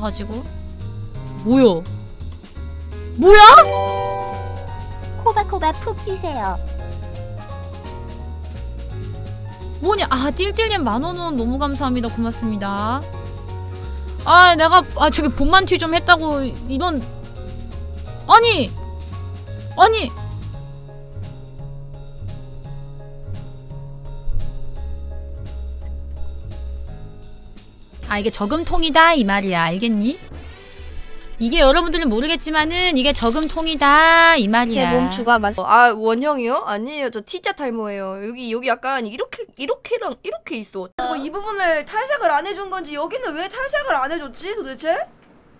가지고 뭐야? 뭐야? 코바코바 푹 쉬세요. 뭐냐? 아 띨띨님 만원 원 너무 감사합니다. 고맙습니다. 아 내가 아 저기 본만 튀 좀 했다고 이런 아니 아니 아 이게 저금통이다 이 말이야 알겠니? 이게 여러분들은 모르겠지만은 이게 저금통이다 이 말이야. 제 몸추가 맞. 아 원형이요? 아니에요 저 T자 탈모예요 여기 여기 약간 이렇게 이렇게랑 이렇게 있어 그리고 이 부분을 탈색을 안 해준 건지 여기는 왜 탈색을 안 해줬지 도대체?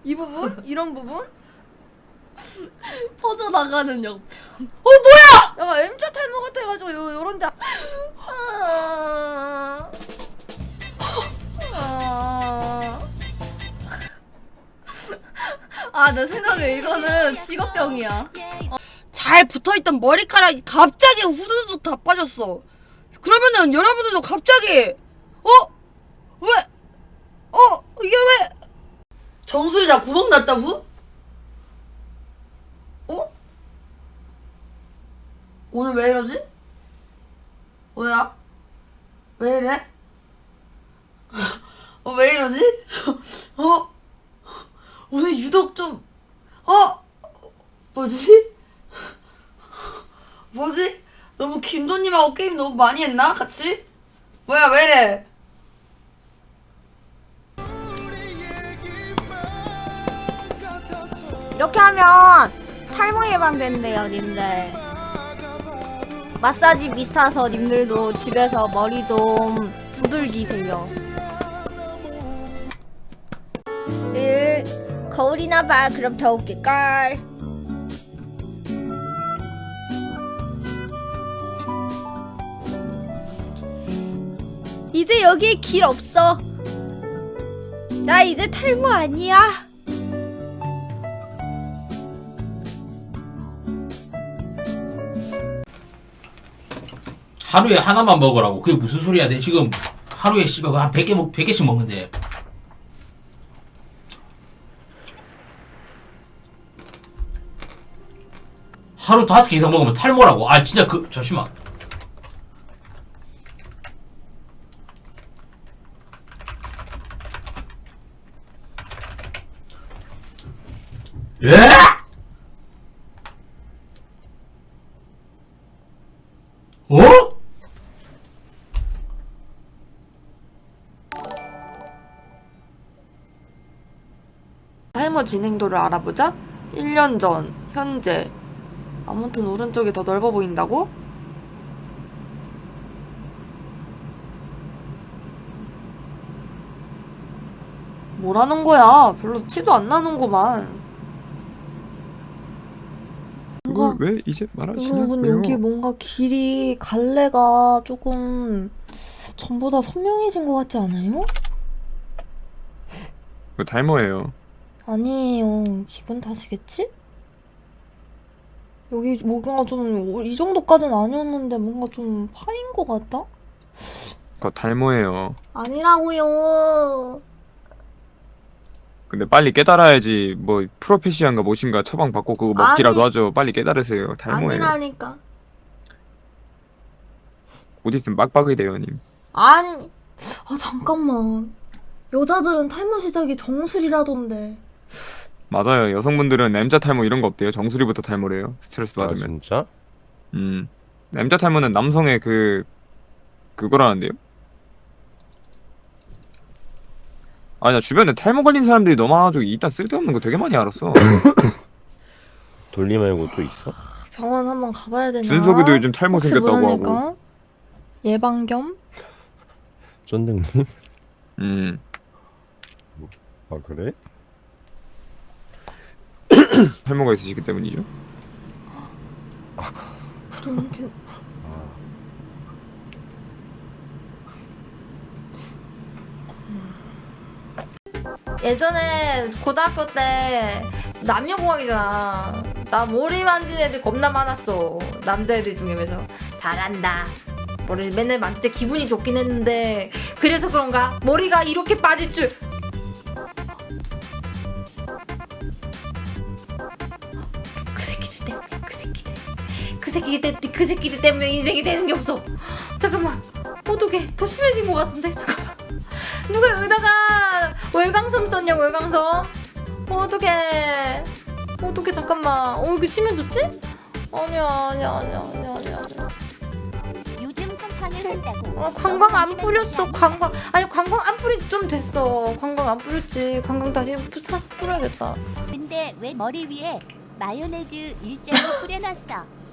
이 부분? 이런 부분? 퍼져나가는 역 약간 M자 탈모 같아가지고 요, 요런데 아... 아... 아, 내 생각에 이거는 직업병이야. 잘 붙어있던 머리카락이 갑자기 후두둑 다 빠졌어 그러면은 여러분들도 갑자기 어? 왜? 어? 이게 왜? 정수리 나 구멍 났다고? 어? 오늘 왜 이러지? 뭐야? 왜 이래? 어, 왜 이러지? 어? 오늘 유독 좀, 어? 뭐지? 뭐지? 너무 김도님하고 게임 너무 많이 했나? 같이? 뭐야, 왜 이래? 이렇게 하면 탈모 예방된대요, 님들. 마사지 비슷해서 님들도 집에서 머리 좀 두들기세요. 거울이나 봐. 그럼 더 웃길걸. 이제 여기에 길 없어. 나 이제 탈모 아니야. 하루에 하나만 먹으라고. 그게 무슨 소리야? 내 지금 하루에 씨발 한 100개 먹 100개씩 먹는데. 하루 다섯 개 이상 먹으면 탈모라고. 아 진짜 그 잠시만. 예? 어? 탈모 진행도를 알아보자. 1년 전, 현재. 아무튼 오른쪽이 더 넓어 보인다고? 뭐라는 거야? 별로 티도 안 나는구만. 그걸 왜 이제 말하시냐고요? 여러분 여기 뭔가 길이 갈래가 조금 전보다 선명해진 것 같지 않아요? 그거 탈모예요. 아니에요. 기분 탓이겠지? 여기 뭔가 좀 이 정도까지는 아니었는데 뭔가 좀 파인 것 같다? 그거 탈모예요. 아니라고요. 근데 빨리 깨달아야지 뭐 프로페시안가 뭐신가 처방 받고 그거 먹기라도 아니. 하죠. 빨리 깨달으세요. 탈모예요. 아니라니까. 곧 있으면 빡빡이 돼요, 님. 아니. 아 잠깐만. 여자들은 탈모 시작이 정수리라던데. 맞아요. 여성분들은 M자 탈모 이런 거 없대요. 정수리부터 탈모래요. 스트레스 아 받으면. 진짜? 음. M자 탈모는 남성의 그 그거라는데요. 아니 나 주변에 탈모 걸린 사람들이 너무 많아가지고 일단 쓸데없는 거 되게 많이 알았어. 돌리 말고 또 있어? 병원 한번 가봐야 되나? 준석이도 요즘 탈모 혹시 생겼다고 하고. 모르니까 예방 겸? 쫀득님? 음. 아 그래? 탈모가 있으시기 때문이죠. 좀 괜... 예전에 고등학교 때 남녀공학이잖아. 나 머리 만지는 애들 겁나 많았어. 남자애들 중에 그래서 잘한다. 머리 맨날 만질 때 기분이 좋긴 했는데 그래서 그런가 머리가 이렇게 빠질 줄 새끼 때, 그 새끼들 때문에 인생이 되는 게 없어. 잠깐만. 어떡해. 더 심해진 것 같은데. 잠깐만. 누가 여기다가 월광섬 썼냐, 월광섬? 어떡해. 어떡해, 잠깐만. 어, 이게 심해졌지? 아니야, 아니야, 아니야, 아니야, 아니야. 아니야. 요즘. 어, 관광 안 뿌렸어, 관광. 아니, 관광 안 뿌린 지좀 됐어. 관광 안 뿌렸지. 관광 다시 푸- 사서 뿌려야겠다. 근데 왜 머리 위에 마요네즈 일자로 뿌려놨어?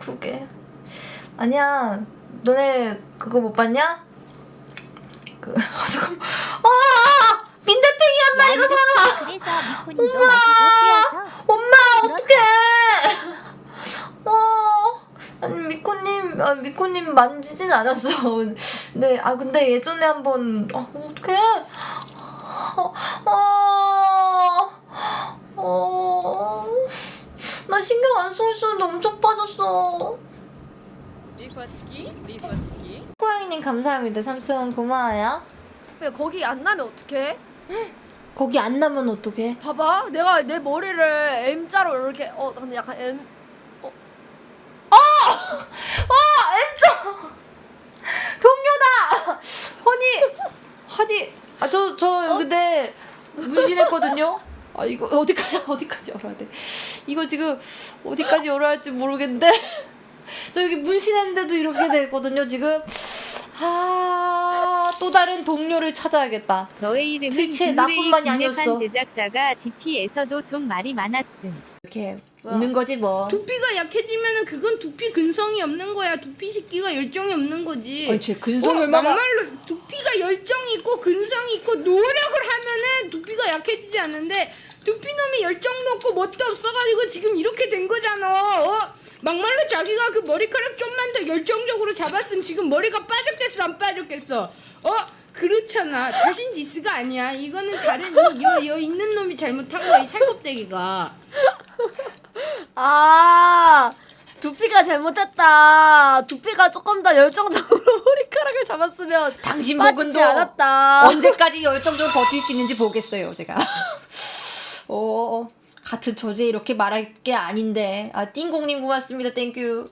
그러게. 아니야. 너네 그거 못 봤냐? 그 아, 잠깐만. 아! 그래서 미코님도 마시고 깨어서 엄마 그렇다. 어떡해. 어. 아니 미코님, 아, 미코님 만지진 않았어. 네, 아 근데 예전에 한번 아 어떡해. 어, 어, 어, 안써 있었는데 엄청 빠졌어. 고양이님 감사합니다. 삼성 고마워요. 왜 거기 안 나면 어떡해? 거기 안 나면 어떡해? 봐봐 내가 내 머리를 M자로 이렇게 어 근데 약간 M 동료다! 허니! 허니! 아, 저, 저, 근데, 문신했거든요? 아, 이거, 어디까지, 어디까지 열어야 돼? 이거 지금, 어디까지 열어야 할지 모르겠는데? 저 여기 문신했는데도 이렇게 됐거든요, 지금? 아, 또 다른 동료를 찾아야겠다. 너의 이름은 블루레이 나뿐만이 아니었어. 제작사가 DP에서도 좀 말이 많았음. 이렇게, 웃는 거지, 뭐. 두피가 약해지면은 그건 두피 근성이 없는 거야. 두피 새끼가 열정이 없는 거지. 아니, 쟤 근성이 어, 얼마나. 막말로 두피가 열정이 있고 근성이 있고 노력을 하면은 두피가 약해지지 않는데 두피놈이 열정도 없고 뭣도 없어가지고 지금 이렇게 된 거잖아. 어? 막말로 자기가 그 머리카락 좀만 더 열정적으로 잡았으면 지금 머리가 빠졌겠어 안 빠졌겠어? 어? 그렇잖아. 자신 디스가 아니야. 이거는 다른 이, 여, 여 있는 놈이 잘못한 거야. 이 살껍데기가. 아 두피가 잘못했다 두피가 조금 더 열정적으로 머리카락을 잡았으면 당신 빠지지 목은도 않았다 언제까지 열정적으로 버틸 수 있는지 보겠어요, 제가. 어, 같은 저제 이렇게 말할 게 아닌데. 아, 띵공님 고맙습니다. 땡큐.